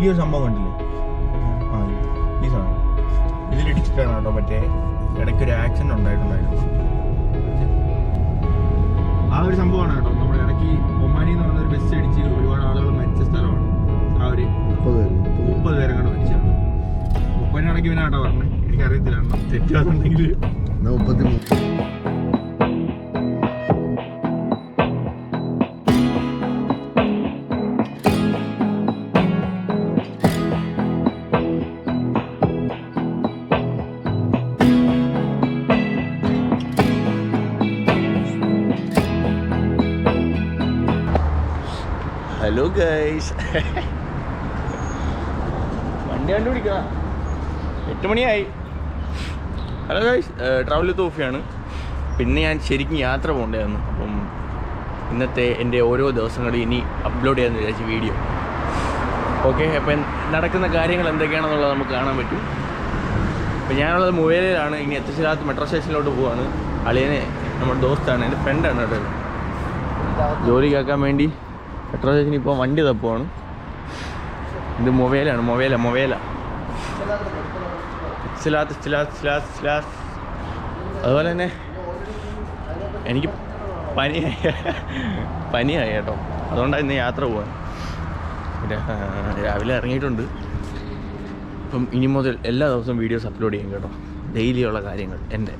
ഈ ഒരു സംഭവം കണ്ടില്ലേ? ആ ഈ സാധനം. ഇതിലിടിച്ചിട്ടാണ് കേട്ടോ മറ്റേ ഇടയ്ക്ക് ഒരു ആക്സിഡന്റ് ഉണ്ടായിട്ടുണ്ടായിരുന്നു ആ ഒരു സംഭവമാണ് കേട്ടോ നമ്മുടെ ഇടയ്ക്ക് ഒമാനി എന്ന് പറഞ്ഞ ഒരു ബസ് അടിച്ച് ഒരുപാട് ആളുകൾ മരിച്ച സ്ഥലമാണ്. ആ ഒരു മുപ്പത് പേര്. കണ്ട് മരിച്ചാണ് മുപ്പതിനാണെങ്കിൽ ഇവനാട്ടോ പറഞ്ഞത് എനിക്കറിയത്തില്ല. എണ്ണം തെറ്റാന്നുണ്ടെങ്കിൽ മുപ്പത്തി മൂന്ന് ഗൈസ് വണ്ടി കണ്ടുപിടിക്കണം എട്ട് മണിയായി. ഹലോ ഗൈസ് ട്രാവൽ തോഫിയാണ് പിന്നെ ഞാൻ ശരിക്കും യാത്ര പോകേണ്ടതായിരുന്നു. അപ്പം ഇന്നത്തെ എന്റെ ഓരോ ദിവസങ്ങളും ഇനി അപ്ലോഡ് ചെയ്യാമെന്ന് വിചാരിച്ച വീഡിയോ ഓക്കെ അപ്പം നടക്കുന്ന കാര്യങ്ങൾ എന്തൊക്കെയാണെന്നുള്ളത് നമുക്ക് കാണാൻ പറ്റും. അപ്പം ഞാനുള്ളത് മുവേലയിലാണ്. ഇനി എത്തശ്ശേരാത്ത് മെട്രോ സ്റ്റേഷനിലോട്ട് പോവാണ്. അളിയനെ നമ്മുടെ ദോസ്താണ്. എന്റെ ഫ്രണ്ടാണ് കേട്ടോ. ജോലി കേൾക്കാൻ വേണ്ടി. മെട്രോ സ്റ്റേഷനിൽ ഇപ്പോൾ വണ്ടി തപ്പുവാണ്? ഇത് മൊബൈലാണ് മൊബൈല മൊബൈല. സിലാത്ത് സിലാത്ത് അതുപോലെ തന്നെ എനിക്ക് പനിയായി പനിയായി കേട്ടോ. അതുകൊണ്ടാണ് ഇന്ന് യാത്ര പോകാൻ രാവിലെ ഇറങ്ങിയിട്ടുണ്ട്. അപ്പം ഇനി മുതൽ എല്ലാ ദിവസവും വീഡിയോസ് അപ്ലോഡ് ചെയ്യും കേട്ടോ. ഡെയിലി ഉള്ള കാര്യങ്ങൾ എന്റെ.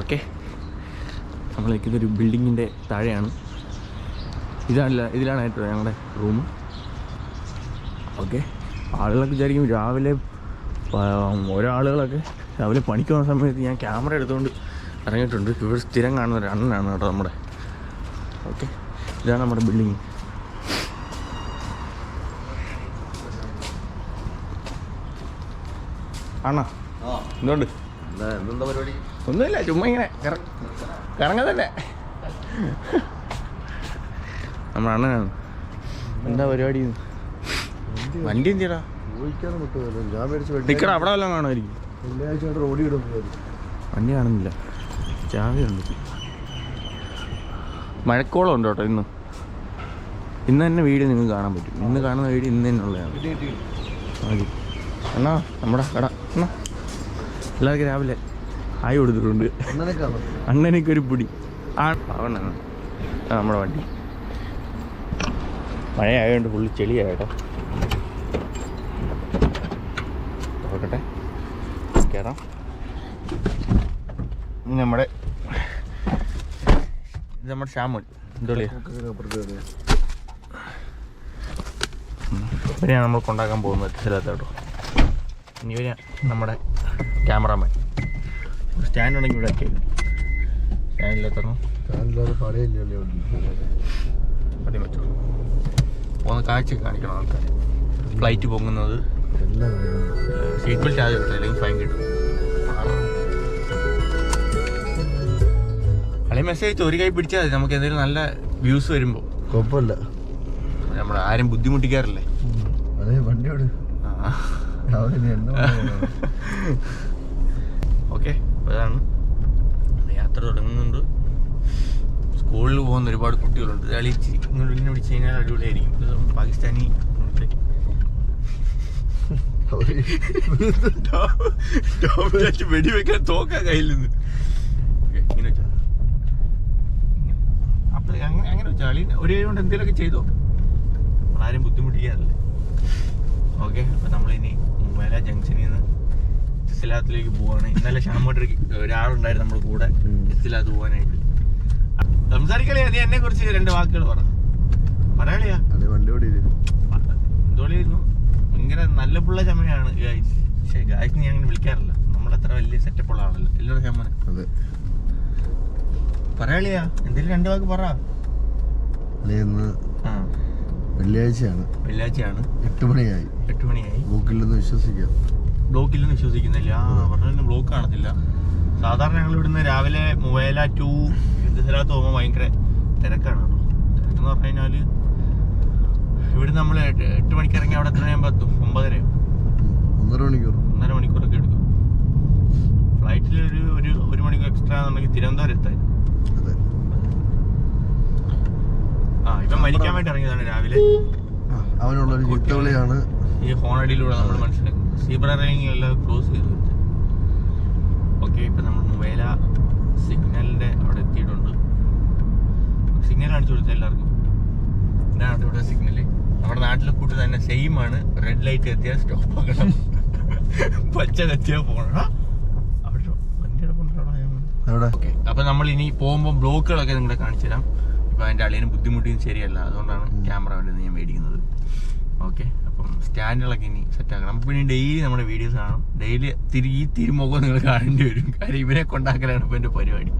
ഓക്കെ നമ്മൾ നിൽക്കുന്നൊരു ബിൽഡിങ്ങിന്റെ താഴെയാണ്. ഇതാണല്ല ഇതിലാണ് ഏറ്റവും ഞങ്ങളുടെ റൂം ഓക്കെ ആളുകളൊക്കെ വിചാരിക്കും രാവിലെ ഒരാളുകളൊക്കെ രാവിലെ പണിക്ക് പോകുന്ന സമയത്ത് ഞാൻ ക്യാമറ എടുത്തുകൊണ്ട് ഇറങ്ങിയിട്ടുണ്ട്. ഇവർ സ്ഥിരം കാണുന്ന ഒരു അണ്ണനാണ് കേട്ടോ നമ്മുടെ. ഓക്കെ ഇതാണ് നമ്മുടെ ബിൽഡിങ് ആണോ എന്തുകൊണ്ട് എന്താ എന്തെന്താ പരിപാടി? ഒന്നുമില്ല ചുമ്മാ ഇങ്ങനെ കറങ്ങ കറങ്ങാൻ തന്നെ നമ്മുടെ അണ്ണനാണ് എന്താ പരിപാടി? വണ്ടി എന്തിയടാ ടിക്കറ്റ് അവിടെ വല്ലതും കാണുമായിരിക്കും. വണ്ടി കാണുന്നില്ല. ചാവിയുണ്ട്. മഴക്കോളം ഉണ്ട് കേട്ടോ ഇന്ന്? ഇന്ന് തന്നെ വീഡിയോ നിങ്ങൾക്ക് കാണാൻ പറ്റും. ഇന്ന് കാണുന്ന വീഡിയോ ഇന്ന് തന്നെ ഉള്ളതാണ്. മതി. അണ്ണാ നമ്മുടെ കട. അണ്ണാ എല്ലാവർക്കും രാവിലെ ആയി കൊടുത്തിട്ടുണ്ട്. അങ്ങനെയൊക്കെ അണ്ണനൊക്കെ ഒരു പിടി. ആ നമ്മുടെ വണ്ടി. മഴയായതുകൊണ്ട് ഫുള്ള് ചെളിയായിട്ടോ നോക്കട്ടെ. കയറാം ഇനി നമ്മുടെ ഇത് നമ്മുടെ അപ്പുറത്ത് ഇവരെയാണ് നമ്മൾ കൊണ്ടാക്കാൻ പോകുന്നത് സ്ഥലത്ത് കേട്ടോ ഇനി ഇവർ നമ്മുടെ ക്യാമറാമാൻ. സ്റ്റാൻഡ് ഉണ്ടെങ്കിൽ ഇവിടെ ആക്കിയത് സ്റ്റാൻഡിലെത്തണം ഞാനില്ലാതെ പണിയില്ലല്ലോ മതി വെച്ചോ. പോകുന്ന കാഴ്ച കാണിക്കണം ആൾക്കാർ. ഫ്ലൈറ്റ് പൊങ്ങുന്നത്. സീറ്റ് ബെൽറ്റ് ആദ്യം എടുത്തില്ല അല്ലെങ്കിൽ ഫൈൻ കിട്ടും. അല്ലെങ്കിൽ മെസ്സേജ് ഒരു കൈ പിടിച്ചാൽ മതി. നമുക്ക് എന്തെങ്കിലും നല്ല വ്യൂസ് വരുമ്പോൾ കുഴപ്പമില്ല. നമ്മൾ ആരും ബുദ്ധിമുട്ടിക്കാറില്ലേ? അതെ വണ്ടി ഓട് ആ. രാവിലെ ഇനി എന്നെ കൊണ്ടുപോകണം. ഓക്കെ അതാണ്. യാത്ര തുടങ്ങുന്നുണ്ട്. സ്കൂളിൽ പോകുന്ന ഒരുപാട് കുട്ടികളുണ്ട്. ഇങ്ങോട്ട് ഇങ്ങനെ പിടിച്ചു കഴിഞ്ഞാൽ അടിപൊളിയായിരിക്കും. പാകിസ്ഥാനി വെടിവെക്കാൻ തോക്കാൻ കയ്യിൽ നിന്ന്. ഇങ്ങനെ വെച്ചോ. ഇങ്ങനെ. അപ്പൊ അങ്ങനെ അങ്ങനെ വെച്ചോ. അളി ഒരേ കൊണ്ട് എന്തെങ്കിലുമൊക്കെ ചെയ്തോ. ആരും ബുദ്ധിമുട്ടിക്കാറില്ല. ഓക്കെ അപ്പൊ നമ്മളിനി മുംബൈല ജംഗ്ഷനിൽ നിന്ന് ഇസ്ലാത്തിലേക്ക് പോവാണ്. ഇന്നലെ ഷാമോട്ടർ ഒരാളുണ്ടായിരുന്നു നമ്മുടെ കൂടെ. ഇസ്ലാത്ത് പോകാനായിട്ട് സംസാരിക്കളിയാ നീ എന്നെ കുറിച്ച് രണ്ട് വാക്കുകൾ പറ. പറയാളിയാ അതെ വണ്ടി ഓടി എന്തോളിയായിരുന്നു ഭയങ്കര നല്ല പിള്ള ചമയാണ്. ഗായ്സ് പക്ഷേ ഗായ്സ് നീ അങ്ങനെ വിളിക്കാറില്ല. നമ്മളത്ര വലിയ സെറ്റപ്പ് ഉള്ള ആളല്ല. എല്ലാവരും ചമ്മന അതെ. പറയാളിയാ എന്തെങ്കിലും രണ്ട് വാക്ക് പറ. വെള്ളിയാഴ്ചയാണ്. വെള്ളിയാഴ്ചയാണ്. എട്ട് മണിയായി. എട്ട് മണിയായി. ബ്ലോക്കില്ലെന്ന് വിശ്വസിക്കാം. ബ്ലോക്കില്ലെന്ന് വിശ്വസിക്കുന്നില്ല. ആ പറഞ്ഞ ബ്ലോക്ക് കാണത്തില്ല. സാധാരണ ഞങ്ങൾ ഇവിടുന്ന് രാവിലെ മൊബൈല ടു സ്ഥലത്ത് പോകുമ്പോൾ ഭയങ്കര തിരക്കാണ്? കേട്ടോ തിരക്കെന്ന് പറഞ്ഞു കഴിഞ്ഞാൽ ഇവിടെ നമ്മൾ എട്ട് മണിക്ക് ഇറങ്ങി അവിടെ എത്ര കഴിയുമ്പോൾ എത്തും? ഒമ്പതരയോ ഒന്നര മണിക്കൂർ. ഒന്നര മണിക്കൂറൊക്കെ എടുക്കും. ഫ്ലൈറ്റിൽ ഒരു ഒരു ഒരു മണിക്കൂർ എക്സ്ട്രാ എന്നുണ്ടെങ്കിൽ തിരുവനന്തപുരം എത്താൻ ആ ഇവൻ മരിക്കാൻ വേണ്ടി ഇറങ്ങിയതാണ് രാവിലെ. അവനുള്ളൊരു ചുറ്റവിളിയാണ് ഈ ഹോണടിയിലൂടെ നമ്മൾ മനസ്സിലാക്കുന്നത് സീബ്ര എല്ലാം ക്ലോസ് ചെയ്ത് ഓക്കെ ഇപ്പൊ നമ്മൾ മുവേല സിഗ്നൽ കാണിച്ചു കൊടുത്ത എല്ലാവർക്കും. ഇതാണ് ഇവിടെ സിഗ്നൽ നമ്മുടെ നാട്ടിലെ കൂട്ട് തന്നെ സെയിം ആണ്. റെഡ് ലൈറ്റ് എത്തിയാൽ സ്റ്റോപ്പ് ആക്കണം. പച്ച എത്തിയാൽ പോകണം വണ്ടി ഓക്കെ അപ്പൊ നമ്മൾ ഇനി പോകുമ്പോൾ ബ്ലോക്കുകളൊക്കെ നിങ്ങളെ കാണിച്ചു തരാം. ഇപ്പൊ അതിന്റെ അളിയനും ബുദ്ധിമുട്ടിയും ശരിയല്ല. അതുകൊണ്ടാണ് ക്യാമറ വേണ്ടത് ഞാൻ മേടിക്കുന്നത്. ഓക്കെ അപ്പം സ്റ്റാൻഡുകളൊക്കെ ഇനി സെറ്റ് ആക്കണം. നമുക്ക് പിന്നെ ഡെയിലി നമ്മുടെ വീഡിയോസ് കാണും ഡെയിലി തിരി ഈ തിരുമുഖം നിങ്ങൾ കാണേണ്ടി വരും. കാര്യം ഇവരെ കൊണ്ടാക്കലാണ് ഇപ്പൊ എന്റെ പരിപാടി.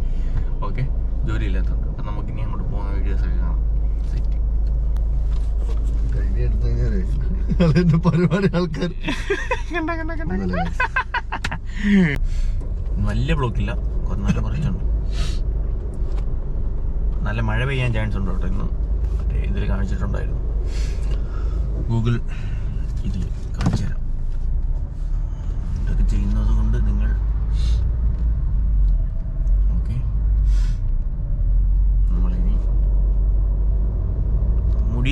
ഓക്കെ ജോലി ഇല്ലാത്തതുകൊണ്ട് അപ്പൊ നമുക്ക് ഇനി അങ്ങോട്ട് പോകുന്ന വീഡിയോസ് ഒക്കെ കാണാം സെറ്റ് ഇനി എടുത്ത് കഴിഞ്ഞാലേ അതിന്റെ പരിപാടി ആൾക്കാർ നല്ല വലിയ ബ്ലോക്കില്ല. നല്ല കുറച്ചുണ്ട്. നല്ല മഴ പെയ്യാൻ ചാൻസ് ഉണ്ട് കേട്ടോ ഇന്ന്. മറ്റേ ഇതിൽ കാണിച്ചിട്ടുണ്ടായിരുന്നു. ഗൂഗിൾ ഇതിൽ കാണിച്ചു തരാം ഇതൊക്കെ ചെയ്യുന്നത് കൊണ്ട് നിങ്ങൾ ഓക്കെ നമ്മളിനി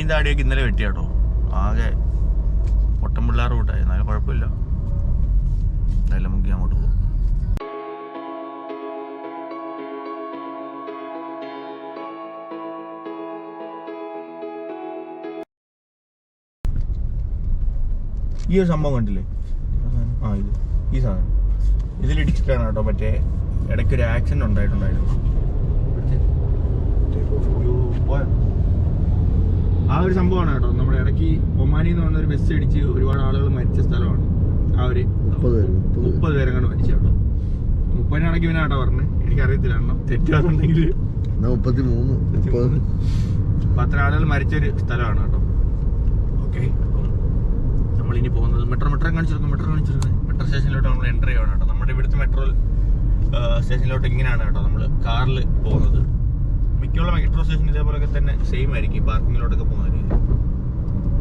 മുടിയും താടിയൊക്കെ ഇന്നലെ വെട്ടിയാട്ടോ ആകെ ഒട്ടം പിള്ളേർ കൂട്ടായി. എന്നാലും കുഴപ്പമില്ല. എന്തായാലും നമുക്ക് അങ്ങോട്ട് പോകും ഈ ഒരു സംഭവം കണ്ടില്ലേ? ആ ഇത്. ഈ സാധനം. ഇതിലിടിച്ചിട്ടാണ് കേട്ടോ മറ്റേ ഇടയ്ക്ക് ഒരു ആക്സിഡന്റ് ഉണ്ടായിട്ടുണ്ടായിരുന്നു പോയോ? ആ ഒരു സംഭവമാണ് കേട്ടോ. നമ്മുടെ ഇടയ്ക്ക് ഒമാനി എന്ന് പറഞ്ഞ ഒരു ബസ് ഇടിച്ച് ഒരുപാട് ആളുകൾ മരിച്ച സ്ഥലമാണ്. ആ ഒരു മുപ്പത് പേര് കണ്ട് പേരെങ്ങാണ്ട് മരിച്ചു കേട്ടോ. മുപ്പതിനാണെങ്കിൽ പിന്നെ കേട്ടോ പറഞ്ഞത് എനിക്കറിയത്തില്ല. എണ്ണം മുപ്പത്തി മൂന്ന് മുപ്പത്. അത്ര ആളുകൾ മരിച്ചൊരു സ്ഥലമാണ് കേട്ടോ. ഓക്കെ അപ്പം നമ്മൾ ഇനി പോകുന്നത് മെട്രോ മെട്രോ കാണിച്ചിരുന്നു മെട്രോ കാണിച്ചിരുന്നു മെട്രോ സ്റ്റേഷനിലോട്ട് നമ്മൾ എന്റർ ചെയ്യണം കേട്ടോ. നമ്മുടെ ഇവിടുത്തെ മെട്രോ സ്റ്റേഷനിലോട്ട് ഇങ്ങനെയാണ് കേട്ടോ നമ്മൾ കാറിൽ പോകുന്നത്. മിക്കുള്ള മെട്രോ സ്റ്റേഷൻ ഇതേപോലെയൊക്കെ തന്നെ സെയിം ആയിരിക്കും പാർക്കിങ്ങിലോട്ടൊക്കെ പോകുന്ന രീതി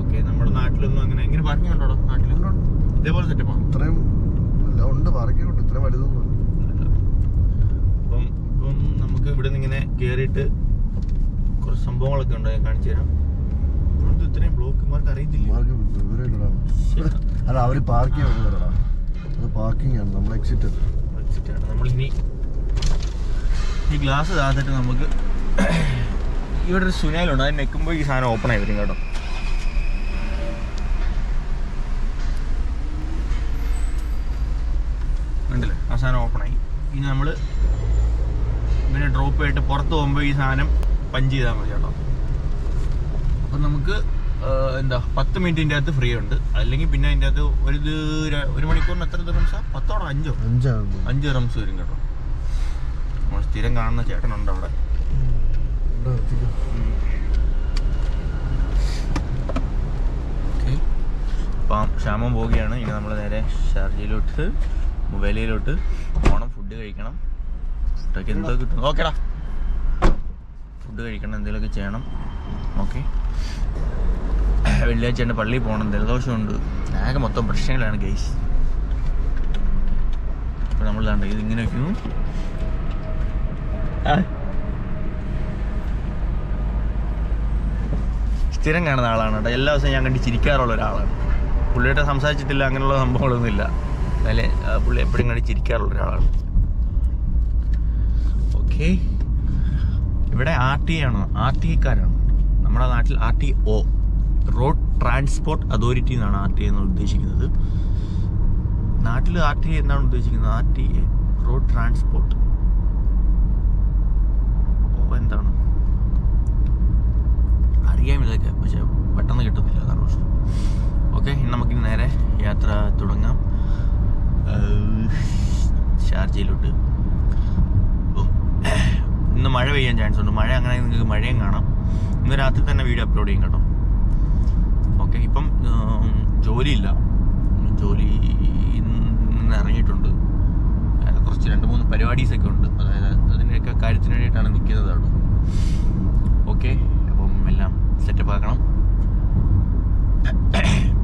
ഓക്കെ നമ്മുടെ നാട്ടിലൊന്നും അങ്ങനെ എങ്ങനെ പാർക്കിംഗ് ഉണ്ടോ? നാട്ടിൽ ഇതേപോലെ സെറ്റപ്പാണ് ഇത്രയും ഉണ്ട് പാർക്കിംഗ് ഉണ്ട് ഇത്രയും വലുതൊന്നും അപ്പം ഇപ്പം നമുക്ക് ഇവിടെ നിന്ന് ഇങ്ങനെ കയറിയിട്ട് കുറച്ച് സംഭവങ്ങളൊക്കെ ഉണ്ട്? ഞാൻ കാണിച്ചു തരാം. ഇവിടുത്തെ ഇത്രയും ബ്ലോക്കുമാർക്ക് അറിയത്തില്ല? അല്ല അവർ പാർക്കിംഗ് വരുന്നതാ അത് പാർക്കിംഗ് ആണ് നമ്മൾ എക്സിറ്റ് എക്സിറ്റ് ആണ്. നമ്മളിനി ഈ ഗ്ലാസ് താഴ്ന്നിട്ട് നമുക്ക് ഇവിടെ ഒരു സുനാലുണ്ട്. അത് നെക്കുമ്പോൾ ഈ സാധനം ഓപ്പൺ ആയി വരും കേട്ടോ. ഉണ്ടല്ലേ ആ സാധനം ഓപ്പൺ ആയി. ഇനി നമ്മൾ ഇങ്ങനെ ഡ്രോപ്പ് ആയിട്ട് പുറത്ത് പോകുമ്പോൾ ഈ സാധനം പഞ്ച് ചെയ്താൽ മതി കേട്ടോ. അപ്പം നമുക്ക് എന്താ പത്ത് മിനിറ്റിന്റെ അകത്ത് ഫ്രീ ഉണ്ട്. അല്ലെങ്കിൽ പിന്നെ അതിന്റെ അകത്ത് ഒരു ഒരു മണിക്കൂറിന് എത്ര ദിവസം പത്തോടോ അഞ്ചോ? അഞ്ച് റംസ് വരും കേട്ടോ. നമ്മൾ സ്ഥിരം കാണുന്ന ചേട്ടനുണ്ട് അവിടെ. അപ്പം ക്ഷാമം പോവുകയാണ്. ഇനി നമ്മൾ നേരെ ഷാർജയിലോട്ട് മൊബൈലിലോട്ട് പോകണം ഫുഡ് കഴിക്കണം. ഫുഡൊക്കെ എന്തോ കിട്ടും. ഓക്കേടാ. ഫുഡ് കഴിക്കണം എന്തെങ്കിലുമൊക്കെ ചെയ്യണം. ഓക്കെ. വെള്ളിയാഴ്ച ഉണ്ട് പള്ളിയിൽ പോകണം. ജലദോഷമുണ്ട്. ആകെ മൊത്തം പ്രശ്നങ്ങളാണ് ഗൈസ് അപ്പോൾ നമ്മൾ ദാണ്ട ഇത് ഇങ്ങനെ വെക്കുന്നു ആ. സ്ഥിരം കാണുന്ന ആളാണ് കേട്ടോ. എല്ലാ ദിവസവും ഞാൻ കണ്ട് ചിരിക്കാറുള്ള ഒരാളാണ്. പുള്ളിയുടെ സംസാരിച്ചിട്ടില്ല അങ്ങനെയുള്ള സംഭവങ്ങളൊന്നും ഇല്ല അല്ലെ പുള്ളി എപ്പോഴും കണ്ട് ചിരിക്കാറുള്ള ഒരാളാണ്. ഓക്കെ. ഇവിടെ ആർ ടി ആണ്? ആർ ടി ഐക്കാരാണ്? നമ്മുടെ നാട്ടിൽ R T O road transport authority എന്നാണ് ആർ ടി എന്ന് ഉദ്ദേശിക്കുന്നത്. നാട്ടിൽ ആർ ടി എന്നാണ് ഉദ്ദേശിക്കുന്നത്? R T A road transport. എന്താണ്? അറിയാം ഇതൊക്കെ പക്ഷെ പെട്ടെന്ന് കിട്ടുന്നില്ല പ്രശ്നം. ഓക്കെ നമുക്ക് നേരെ യാത്ര തുടങ്ങാം. ഷാർജയിലോട്ട് ഇന്ന് മഴ പെയ്യാൻ ചാൻസ് ഉണ്ട്. മഴ അങ്ങനെ നിങ്ങൾക്ക് മഴയും കാണാം. ഇന്ന് രാത്രി തന്നെ വീഡിയോ അപ്ലോഡ് ചെയ്യും കേട്ടോ. ഓക്കെ ഇപ്പം ജോലിയില്ല. ജോലി ഇന്ന് ഇറങ്ങിയിട്ടുണ്ട്. കുറച്ച് രണ്ട് മൂന്ന് പരിപാടീസൊക്കെ ഉണ്ട്. അതായത് അതിന്റെയൊക്കെ കാര്യത്തിന് വേണ്ടിയിട്ടാണ് നിൽക്കുന്നത് അവിടെ ഓക്കെ സെറ്റപ്പ് ആക്കണം.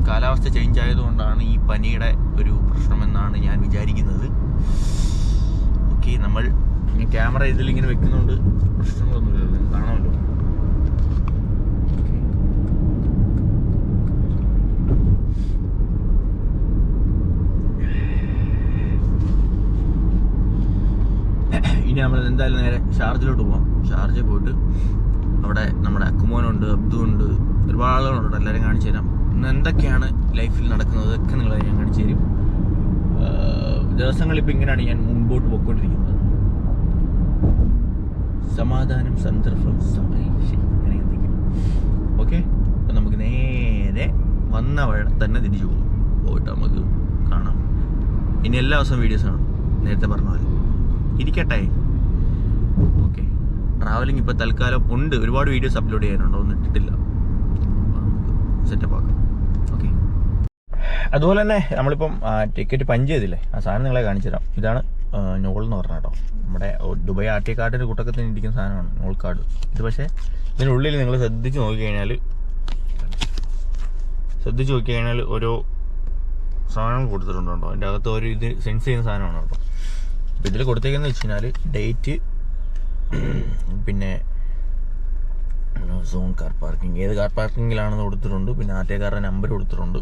കാലാവസ്ഥ ചേഞ്ച് ആയതുകൊണ്ടാണ് ഈ പനിയുടെ ഒരു പ്രശ്നമെന്നാണ് ഞാൻ വിചാരിക്കുന്നത്. ഓക്കെ നമ്മൾ ക്യാമറ ഇതിലിങ്ങനെ വെക്കുന്നതുകൊണ്ട് പ്രശ്നങ്ങളൊന്നുമില്ല കാണാമല്ലോ. ഇനി നമ്മൾ എന്തായാലും നേരെ ഷാർജിലോട്ട് പോവാം. ഷാർജ പോയിട്ട് അവിടെ നമ്മുടെ അക്കുമോനുണ്ട് അബ്ദു ഉണ്ട് ഒരുപാട് ആളുകളുണ്ട് എല്ലാവരും കാണിച്ചു തരാം. ഇന്ന് എന്തൊക്കെയാണ് ലൈഫിൽ നടക്കുന്നത്? ഒക്കെ നിങ്ങളെ ഞാൻ കാണിച്ചു തരും. ദിവസങ്ങളിപ്പോൾ ഇങ്ങനെയാണ് ഞാൻ മുൻപോട്ട് പോയിക്കൊണ്ടിരിക്കുന്നത്. സമാധാനം സന്ദർഭം സമയം. ഓക്കെ? അപ്പം നമുക്ക് നേരെ വന്ന വഴി തന്നെ തിരിച്ചു പോകും. പോയിട്ട് നമുക്ക് കാണാം. ഇനി എല്ലാ ദിവസവും വീഡിയോസാണ് നേരത്തെ പറഞ്ഞ പോലെ. ഇരിക്കട്ടെ. ഓക്കെ. ട്രാവലിംഗ് ഇപ്പോൾ തൽക്കാലം ഉണ്ട്. ഒരുപാട് വീഡിയോസ് അപ്ലോഡ് ചെയ്യാനുണ്ട്. ഒന്നും ഇട്ടിട്ടില്ല സെറ്റപ്പ് ആക്കാം. ഓക്കെ അതുപോലെ തന്നെ നമ്മളിപ്പം ടിക്കറ്റ് പഞ്ച് ചെയ്തില്ലേ? ആ സാധനം നിങ്ങളെ കാണിച്ചു തരാം. ഇതാണ് നോൾ എന്ന് പറഞ്ഞ കേട്ടോ. നമ്മുടെ ദുബായ് ആർ ടി കാർഡിന്റെ കൂട്ടത്തിൽ ഇരിക്കുന്ന സാധനമാണ് നോൾ കാർഡ് ഇത് പക്ഷേ ഇതിനുള്ളിൽ നിങ്ങൾ ശ്രദ്ധിച്ച് നോക്കിക്കഴിഞ്ഞാൽ ശ്രദ്ധിച്ച് നോക്കിക്കഴിഞ്ഞാൽ ഓരോ സാധനം കൊടുത്തിട്ടുണ്ടോ? അതിന്റെ അകത്ത് ഒരു ഇത് സെൻസ് ചെയ്യുന്ന സാധനമാണ് കേട്ടോ. അപ്പോൾ ഇതിൽ കൊടുത്തേക്കെന്ന് വെച്ച് കഴിഞ്ഞാൽ ഡേറ്റ് പിന്നെ സോൺ കാർ പാർക്കിംഗ് ഏത് കാർ പാർക്കിങ്ങിലാണെന്ന് കൊടുത്തിട്ടുണ്ട്. പിന്നെ ആറ്റേക്കാരുടെ നമ്പർ കൊടുത്തിട്ടുണ്ട്.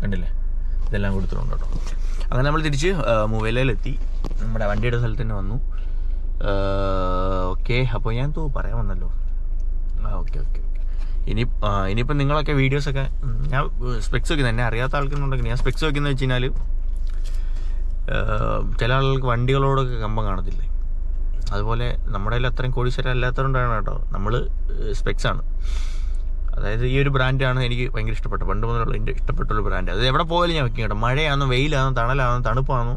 കണ്ടില്ലേ? ഇതെല്ലാം കൊടുത്തിട്ടുണ്ട് കേട്ടോ. അങ്ങനെ നമ്മൾ തിരിച്ച് മൊബൈലിലെത്തി നമ്മുടെ വണ്ടിയുടെ സ്ഥലത്ത് തന്നെ വന്നു. ഓക്കെ. അപ്പോൾ ഞാൻ തോ പറയാൻ വന്നല്ലോ. ആ ഓക്കെ ഓക്കെ ഇനി ഇനിയിപ്പോൾ നിങ്ങളൊക്കെ വീഡിയോസൊക്കെ ഞാൻ സ്പെക്സ് വയ്ക്കുന്നത് എന്നെ അറിയാത്ത ആൾക്കാരുണ്ടെങ്കിൽ ഞാൻ സ്പെക്സ് വയ്ക്കുന്നത് വെച്ച് കഴിഞ്ഞാൽ ചില ആളുകൾക്ക് വണ്ടികളോടൊക്കെ കമ്പം കാണത്തില്ലേ? അതുപോലെ നമ്മുടെ കയ്യിൽ അത്രയും കോടീശ്വരം അല്ലാത്തതുകൊണ്ടാണ് കേട്ടോ. നമ്മൾ സ്പെക്സ് ആണ്. അതായത് ഈ ഒരു ബ്രാൻഡാണ് എനിക്ക് ഭയങ്കര ഇഷ്ടപ്പെട്ടത്. പണ്ട് മുതലുള്ള എന്റെ ഇഷ്ടപ്പെട്ടുള്ള ബ്രാൻഡ് അത് എവിടെ പോയാലും ഞാൻ വെക്കും കേട്ടോ. മഴയാണോ വെയിലാണോ തണലാണോ തണുപ്പാണോ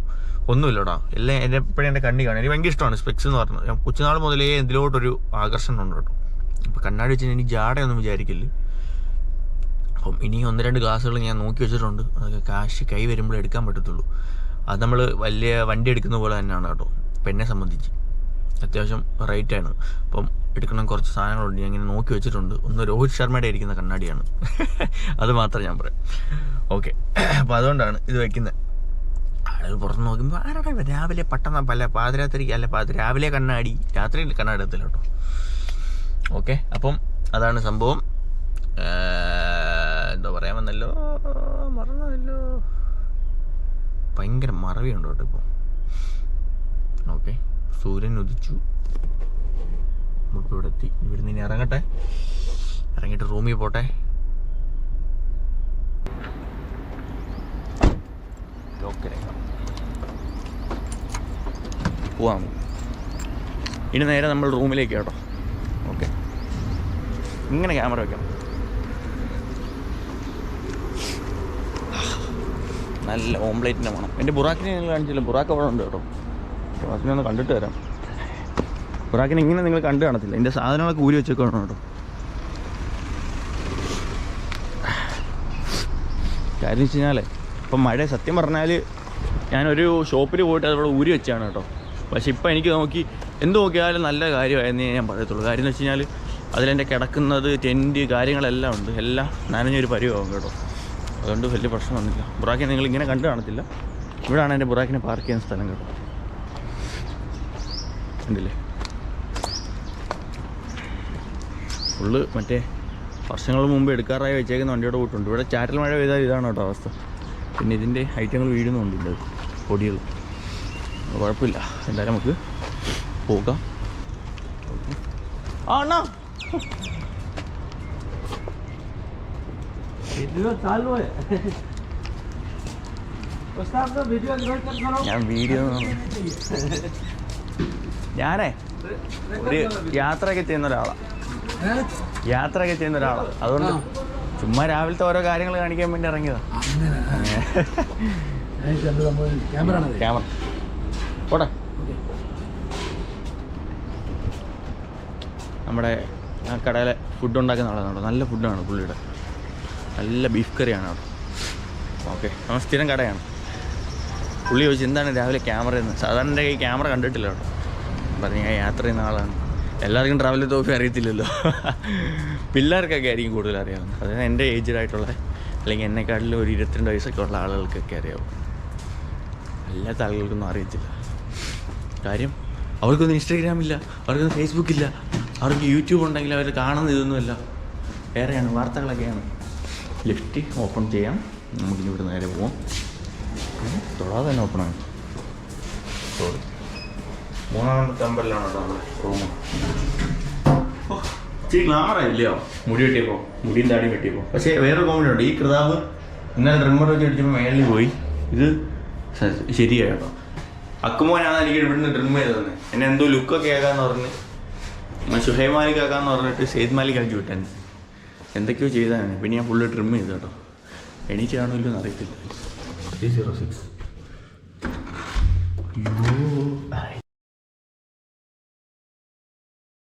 ഒന്നുമില്ല കേട്ടോ. എല്ലാം എന്റെ എപ്പോഴും എന്റെ കണ്ണി കാണും. എനിക്ക് ഭയങ്കര ഇഷ്ടമാണ് സ്പെക്സ് എന്ന് പറഞ്ഞത്. ഞാൻ കൊച്ചുനാൾ മുതലേ എന്തിലോട്ടൊരു ആകർഷണം ഉണ്ട് കേട്ടോ. അപ്പോൾ കണ്ണാടി വെച്ച് എനിക്ക് ജാടയൊന്നും വിചാരിക്കില്ല. അപ്പം ഇനി ഒന്ന് രണ്ട് ഗ്ലാസ്സുകൾ ഞാൻ നോക്കി വെച്ചിട്ടുണ്ട്. അതൊക്കെ കാശ് കൈ വരുമ്പോൾ എടുക്കാൻ പറ്റത്തുള്ളൂ. അത് നമ്മൾ വലിയ വണ്ടി എടുക്കുന്ന പോലെ തന്നെയാണ് കേട്ടോ. പെണ്ണെ സംബന്ധിച്ച്. അത്യാവശ്യം റേറ്റാണ് അപ്പം എടുക്കണം കുറച്ച് സാധനങ്ങളുണ്ട്. ഞാൻ ഇങ്ങനെ നോക്കി വെച്ചിട്ടുണ്ട്. ഒന്ന് രോഹിത് ശർമ്മയുടെ ഇരിക്കുന്ന കണ്ണാടിയാണ്. അത് മാത്രം ഞാൻ പറയാം. ഓക്കെ അപ്പോൾ അതുകൊണ്ടാണ് ഇത് വെക്കുന്നത് ആളുകൾ പുറത്ത് നോക്കുമ്പോൾ ആരാണ് രാവിലെ പട്ടണ പല പാതിരാത്രി അല്ല രാവിലെ കണ്ണാടി. രാത്രി കണ്ണാടി എത്തില്ല കേട്ടോ. ഓക്കെ അപ്പം അതാണ് സംഭവം. എന്തോ എന്താ പറയാൻ വന്നല്ലോ? മറന്നല്ലോ ഭയങ്കര മറവിയുണ്ട് കേട്ടോ ഇപ്പോൾ ഓക്കെ സൂര്യൻ ഉദിച്ചു. നമ്മളിപ്പോൾ ഇവിടെ എത്തി ഇവിടുന്ന് ഇനി ഇറങ്ങട്ടെ. ഇറങ്ങിയിട്ട് റൂമിൽ പോട്ടെ. പോവാം. ഇനി നേരെ നമ്മൾ റൂമിലേക്ക് കേട്ടോ. ഓക്കെ. ഇങ്ങനെ ക്യാമറ വെക്കാം. നല്ല ഓംപ്ലേറ്റിന്റെ വേണം എന്റെ ബുറാക്കിനെ നിങ്ങൾ കാണിച്ചില്ല. ബുറാക്ക് അവിടെ ഉണ്ട് കേട്ടോ. ബുറാക്കിനെ ഒന്ന് കണ്ടിട്ട് വരാം. ബുറാക്കിനെ ഇങ്ങനെ നിങ്ങൾ കണ്ടു കാണത്തില്ല. എന്റെ സാധനങ്ങളൊക്കെ ഊരി വെച്ചേക്കാണ് കേട്ടോ. കാര്യം വെച്ച് കഴിഞ്ഞാലേ ഇപ്പം മഴ സത്യം പറഞ്ഞാൽ ഞാനൊരു ഷോപ്പിൽ പോയിട്ട് അതവിടെ ഊരി വെച്ചാണ് കേട്ടോ. പക്ഷേ ഇപ്പം എനിക്ക് നോക്കി എന്ത് നോക്കിയാലും നല്ല കാര്യമായെന്നേ ഞാൻ പറയത്തുള്ളൂ. കാര്യം എന്ന് വെച്ച് കഴിഞ്ഞാൽ അതിലെന്റെ കിടക്കുന്നത് ടെന്റ് കാര്യങ്ങളെല്ലാം ഉണ്ട്. എല്ലാം നനഞ്ഞൊരു പരിവാകും കേട്ടോ. അതുകൊണ്ട് വലിയ പ്രശ്നമൊന്നുമില്ല. ബുറാക്കിനെ നിങ്ങൾ ഇങ്ങനെ കണ്ടു കാണത്തില്ല. ഇവിടെയാണ് എന്റെ ബുറാക്കിനെ പാർക്ക് ചെയ്യുന്ന സ്ഥലം കേട്ടോ. ഉണ്ടല്ലേ ഫുള്ള് മറ്റേ വർഷങ്ങൾ മുമ്പ് എടുക്കാറായി വെച്ചേക്കുന്ന വണ്ടിയുടെ കൂട്ടുണ്ട് ഇവിടെ ചാറ്റൽ മഴ പെയ്താൽ ഇതാണ് കേട്ടോ അവസ്ഥ. പിന്നെ ഇതിന്റെ ഐറ്റങ്ങൾ വീഴുന്നുണ്ട് പൊടികൾ. കുഴപ്പമില്ല. എന്തായാലും നമുക്ക് പോകാം. ആ അണ്ണാ. ഞാൻ വീഡിയോ ഞാനേ ഒരു യാത്രയൊക്കെ ചെയ്യുന്ന ഒരാളാണ് യാത്രയൊക്കെ ചെയ്യുന്ന ഒരാളാണ് അതുകൊണ്ട് ചുമ്മാ രാവിലത്തെ ഓരോ കാര്യങ്ങൾ കാണിക്കാൻ വേണ്ടി ഇറങ്ങിയതാ. ക്യാമറ പോട്ടെ നമ്മുടെ ആ കടയിലെ ഫുഡ് ഉണ്ടാക്കുന്ന ആളാണ് നല്ല ഫുഡാണ് പുള്ളിയുടെ. നല്ല ബീഫ് കറിയാണ് അവിടെ. ഓക്കെ. നമ്മൾ സ്ഥിരം കടയാണ്. പുള്ളി ചോദിച്ചു എന്താണ് രാവിലെ ക്യാമറ എന്ന്? സാധാരണ എന്റെ കൈ ക്യാമറ കണ്ടിട്ടില്ല കേട്ടോ. പറഞ്ഞു ഞാൻ യാത്ര ചെയ്യുന്ന ആളാണ്. എല്ലാവർക്കും ട്രാവൽ തോഫി അറിയത്തില്ലല്ലോ. പിള്ളേർക്കൊക്കെ ആയിരിക്കും കൂടുതൽ അറിയാവുന്നത്. അതായത് എന്റെ ഏജ്ഡായിട്ടുള്ള അല്ലെങ്കിൽ എന്നെക്കാട്ടിലും ഒരു ഇരുപത്തിരണ്ട് വയസ്സൊക്കെ ഉള്ള ആളുകൾക്കൊക്കെ അറിയാവും. അല്ലാത്ത ആളുകൾക്കൊന്നും അറിയത്തില്ല. കാര്യം അവർക്കൊന്നും ഇൻസ്റ്റാഗ്രാമില്ല അവർക്കൊന്നും ഫേസ്ബുക്ക് ഇല്ല. അവർക്ക് യൂട്യൂബ് ഉണ്ടെങ്കിൽ അവർ കാണുന്ന ഇതൊന്നുമല്ല. വേറെയാണ് വാർത്തകളൊക്കെയാണ്. ലിഫ്റ്റ് ഓപ്പൺ ചെയ്യാം. നമുക്കിനി ഇവിടെ നേരെ പോവാം. തൊടാതെ തന്നെ ഓപ്പണാണ് സോറി മൂന്നാമത്തെ അമ്പലിലാണ് കേട്ടോ നമ്മുടെ റൂം ഇച്ചിരി ഗ്ലാമറായില്ലയോ മുടി വെട്ടിയപ്പോൾ മുടിയും താടിയും വെട്ടിയപ്പോൾ പക്ഷേ വേറെ കോമഡി ഉണ്ട്. ഈ കൃതാവ് ഇന്നലെ ഡ്രിമ്മർ വെച്ച് അടിച്ചപ്പോൾ മേളിൽ പോയി. ഇത് ശരിയായി കേട്ടോ. അക്കുമോനാണ് എനിക്ക് ഇവിടുന്ന് ഡ്രിം ചെയ്ത് തന്നെ. എന്നെ എന്തോ ലുക്കൊക്കെ ആക്കാന്ന് പറഞ്ഞ്. ഷുഹൈബ് മാലിക് ആക്കാന്ന് പറഞ്ഞിട്ട് സെയ്ദ് മാലിക് ആക്കി വിട്ടാൻ എന്തൊക്കെയോ ചെയ്താണ് പിന്നെ ഞാൻ ഫുള്ള് ട്രിം ചെയ്തു കേട്ടോ. എണീറ്റാണോ ഇല്ലയോ എന്ന് അറിയത്തില്ല. Three zero six